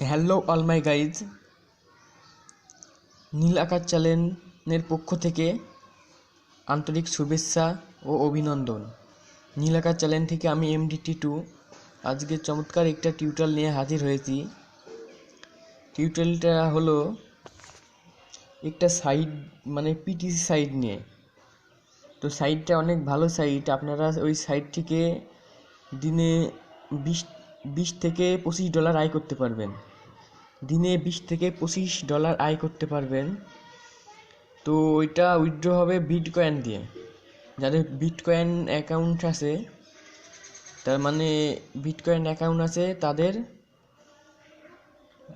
Hello all my guys. Neel Akash চ্যানেলের পক্ষ থেকে আন্তরিক শুভেচ্ছা ও অভিনন্দন। নীল আকাশ চ্যানেল থেকে আমি এমডিটি টু আজকে চমৎকার একটা টিউটোরিয়াল নিয়ে হাজির হয়েছি। টিউটোরিয়ালটা হলো একটা সাইট মানে পিটিসি সাইট নিয়ে। তো সাইটটা অনেক ভালো সাইট আপনারা ওই সাইট থেকে দিনে বিশ বিশ থেকে পঁচিশ ডলার আয় করতে পারবেন। দিনে বিশ থেকে পঁচিশ ডলার আয় করতে পারবেন। তো ওইটা উইথড্র হবে বিটকয়েন দিয়ে। যাদের বিটকয়েন অ্যাকাউন্ট আছে, তার মানে বিটকয়েন অ্যাকাউন্ট আছে, তাদের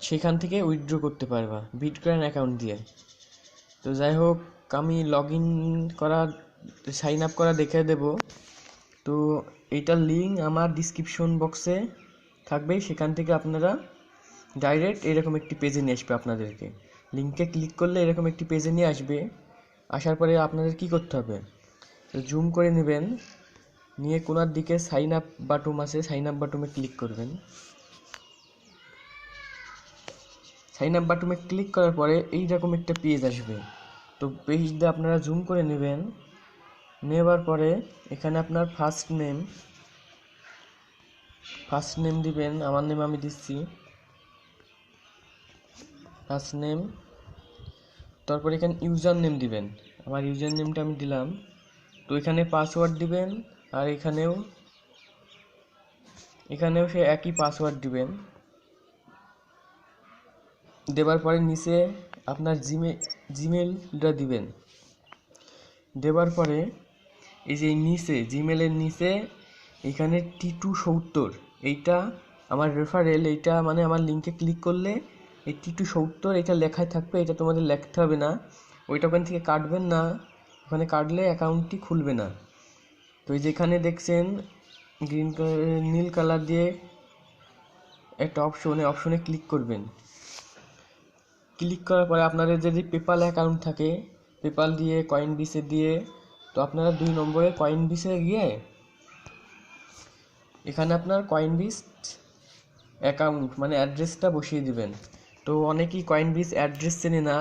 সেখান থেকে উইথড্র করতে পারবা বিটকয়েন অ্যাকাউন্ট দিয়ে। তো যাই হোক, আমি লগ ইন করা সাইন আপ করা দেখে দেব। তো এইটার লিঙ্ক আমার ডিসক্রিপশন বক্সে থাকবে, সেখান থেকে আপনারা ডাইরেক্ট এরকম একটি পেজে নিয়ে আসবে আপনাদেরকে। লিঙ্কে ক্লিক করলে এরকম একটি পেজে নিয়ে আসবে। আসার পরে আপনাদের কি করতে হবে? তো জুম করে নেবেন। নিয়ে কোনার দিকে সাইন আপ বাটুম আছে সাইন আপ বাটুমে ক্লিক করবেন। সাইন আপ বাটুমে ক্লিক করার পরে এইরকম একটা পেজ আসবে। তো পেজটা আপনারা জুম করে নেবেন। নেবার পরে এখানে আপনার ফার্স্ট নেম ফার্স্ট নেম দিবেন। আমার নেম আমি দিচ্ছি। ফার্স্ট নেম তারপর এখানে ইউজার নেম দিবেন। আমার ইউজার নেমটা আমি দিলাম। তো এখানে পাসওয়ার্ড দিবেন আর এখানেও এখানেও সে একই পাসওয়ার্ড দিবেন। দেবার পরে নিচে আপনার জিমে জিমেলটা দিবেন। দেবার পরে এই যে নিচে জিমেলের নিচে এখানে টি টু সত্তর। এইটা আমার রেফারেল এইটা মানে আমার লিঙ্কে ক্লিক করলে এই টি টু সত্তর, এটা লেখায় থাকবে, এটা তোমাদের লিখতে হবে না। ওইটা ওখান থেকে কাটবেন না, ওখানে কাটলে অ্যাকাউন্টটি খুলবে না। তো এই যেখানে দেখছেন, গ্রিন কালার নীল কালার দিয়ে একটা অপশনে অপশনে ক্লিক করবেন। ক্লিক করার পরে আপনাদের যদি পেপাল অ্যাকাউন্ট থাকে, পেপাল দিয়ে, কয়েন বিসে দিয়ে, তো আপনারা দুই নম্বরে কয়েন বিসে গিয়ে এখানে আপনার কয়েন বিস অ্যাকাউন্ট মানে অ্যাড্রেসটা বসিয়ে দিবেন। তো অনেকেই কয়েন বিস অ্যাড্রেস চেনে না।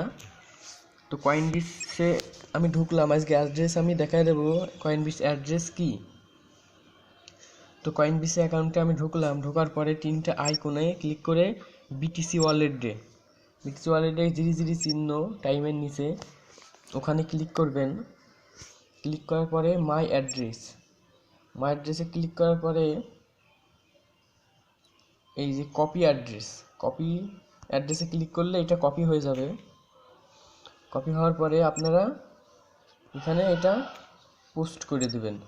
তো কয়েন বিসে আমি ঢুকলাম, আজকে অ্যাড্রেস আমি দেখাই দেবো কয়েন বিস অ্যাড্রেস কি? তো কয়েন বিসে অ্যাকাউন্টে আমি ঢুকলাম, ঢোকার পরে তিনটে আইকনে ক্লিক করে বিটিসি ওয়ালেট বিটিসি ওয়ালেটে জিরি জিরি চিহ্ন টাইমের নিচে, ওখানে ক্লিক করবেন। ক্লিক করার পরে মাই অ্যাড্রেস মাই অ্যাড্রেসে ক্লিক করার পরে এই যে কপি অ্যাড্রেস কপি অ্যাড্রেসে ক্লিক করলে এটা কপি হয়ে যাবে। কপি হওয়ার পরে আপনারা এখানে এটা পোস্ট করে দেবেন।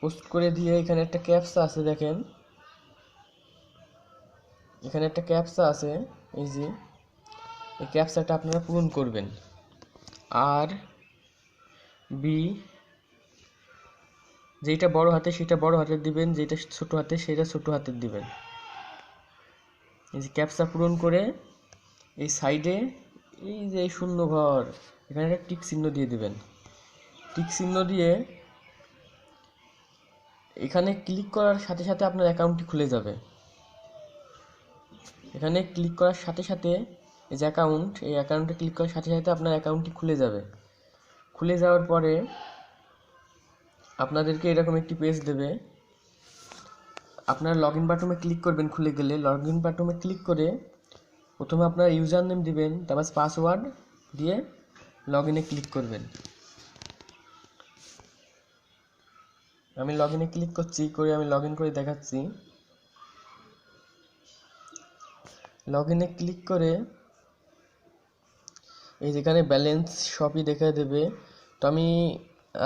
পোস্ট করে দিয়ে এখানে একটা ক্যাপসা আছে দেখেন। এখানে একটা ক্যাপসা আছে, এই যে। এই ক্যাপসাটা আপনারা পূরণ করবেন। আর বি যেটা বড় হাতে সেটা বড় হাতের দিবেন যেটা ছোট হাতে সেটা ছোট হাতের দিবেন। এই যে ক্যাপসা পূরণ করে এই সাইডে এই যে শূন্য ঘর, এখানে একটা টিক চিহ্ন দিয়ে দিবেন। টিক চিহ্ন দিয়ে এখানে ক্লিক করার সাথে সাথে আপনার অ্যাকাউন্টটি খুলে যাবে। এখানে ক্লিক করার সাথে সাথে এই যে অ্যাকাউন্ট এই অ্যাকাউন্টে ক্লিক করার সাথে সাথে আপনার অ্যাকাউন্টটি খুলে যাবে। খুলে যাওয়ার পরে আপনাদেরকে এরকম একটি পেজ দেবে। আপনার লগ ইন বাটনে ক্লিক করবেন খুলে গেলে। লগ ইন বাটনে ক্লিক করে প্রথমে আপনার ইউজার নেম দিবেন, তারপর পাসওয়ার্ড দিয়ে লগ ইনে ক্লিক করবেন। আমি লগ ইনে ক্লিক করছি, করে আমি লগ ইন করে দেখাচ্ছি। লগ ইনে ক্লিক করে এই যেখানে ব্যালেন্স সবই দেখা দেবে। তো আমি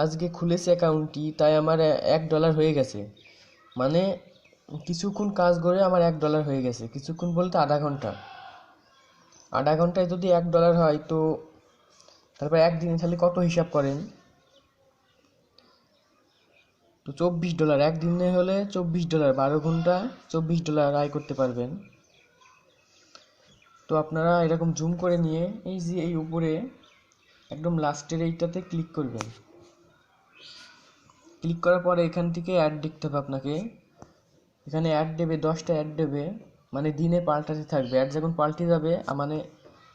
আজকে খুলেছি অ্যাকাউন্টটি তাই আমার এক ডলার হয়ে গেছে। মানে কিছুক্ষণ কাজ করে আমার এক ডলার হয়ে গেছে। কিছুক্ষণ বলতে আধা ঘণ্টা। আধা ঘন্টায় যদি এক ডলার হয় তো তারপর একদিনে তাহলে কত হিসাব করেন? তো চব্বিশ ডলার একদিনে হলে চব্বিশ ডলার বারো ঘণ্টা চব্বিশ ডলার আয় করতে পারবেন। তো আপনারা এরকম জুম করে নিয়ে এই যে এই উপরে একদম লাস্টের এইটাতে ক্লিক করবেন। ক্লিক করার পরে এখান থেকে অ্যাড দেখতে হবে আপনাকে। এখানে অ্যাড দেবে, দশটা অ্যাড দেবে মানে দিনে পাল্টাতে থাকবে। আর যখন পাল্টে যাবে মানে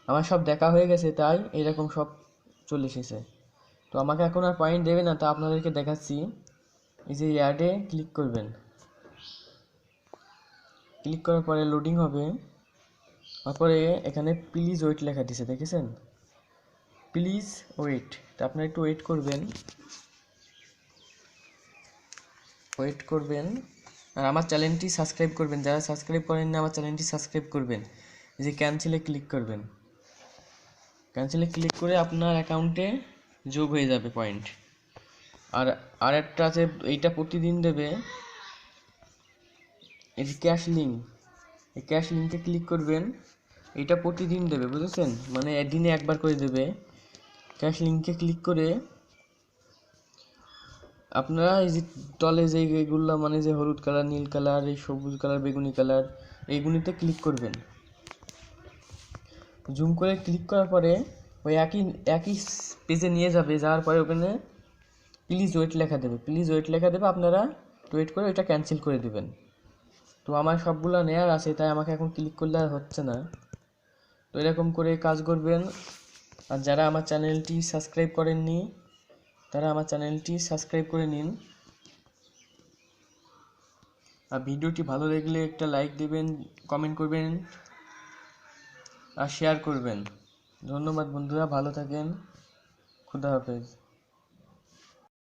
আমার সব দেখা হয়ে গেছে, তাই এরকম সব চলে এসেছে। তো আমাকে এখন আর পয়েন্ট দেবে না, তা আপনাদেরকে দেখাচ্ছি। এই যে অ্যাডে ক্লিক করবেন। ক্লিক করার পরে লোডিং হবে। তারপরে এখানে প্লিজ ওয়েট লেখা দিছে দেখেছেন? প্লিজ ওয়েট তা আপনারা একটু ওয়েট করবেন। ওয়েট করবেন। আর আমার চ্যানেলটি সাবস্ক্রাইব করবেন, যারা সাবস্ক্রাইব করেন না, আমার চ্যানেলটি সাবস্ক্রাইব করবেন। যে ক্যান্সেলে ক্লিক করবেন। ক্যান্সেলে ক্লিক করে আপনার অ্যাকাউন্টে যোগ হয়ে যাবে পয়েন্ট আর আর একটা আছে, এইটা প্রতিদিন দেবে। এই যে ক্যাশ লিঙ্ক এই ক্যাশ লিঙ্কে ক্লিক করবেন। এটা প্রতিদিন দেবে, বুঝেছেন? মানে দিনে একবার করে দেবে। ক্যাশ লিঙ্কে ক্লিক করে আপনারা এই যে তলে যে এগুলো মানে যে হলুদ কালার, নীল কালার, এই সবুজ কালার, বেগুনি কালার, এইগুলিতে ক্লিক করবেন। জুম করে ক্লিক করার পরে ওই একই একই পেজে নিয়ে যাবে, যাওয়ার পরে ওখানে প্লিজ ওয়েট লেখা দেবে। প্লিজ ওয়েট লেখা দেবে, আপনারা ওয়েট করে ওইটা ক্যান্সেল করে দেবেন। তো আমার সবগুলো নেয়ার আছে, তাই আমাকে এখন ক্লিক করলে আর হচ্ছে না। তো এরকম করে কাজ করবেন। আর যারা আমার চ্যানেলটি সাবস্ক্রাইব করেননি তারা আমার চ্যানেলটি সাবস্ক্রাইব করে নিন। আর ভিডিওটি ভালো লাগলে একটা লাইক দেবেন, কমেন্ট করবেন, আর শেয়ার করবেন। ধন্যবাদ বন্ধুরা, ভালো থাকেন। খুদা হাফেজ।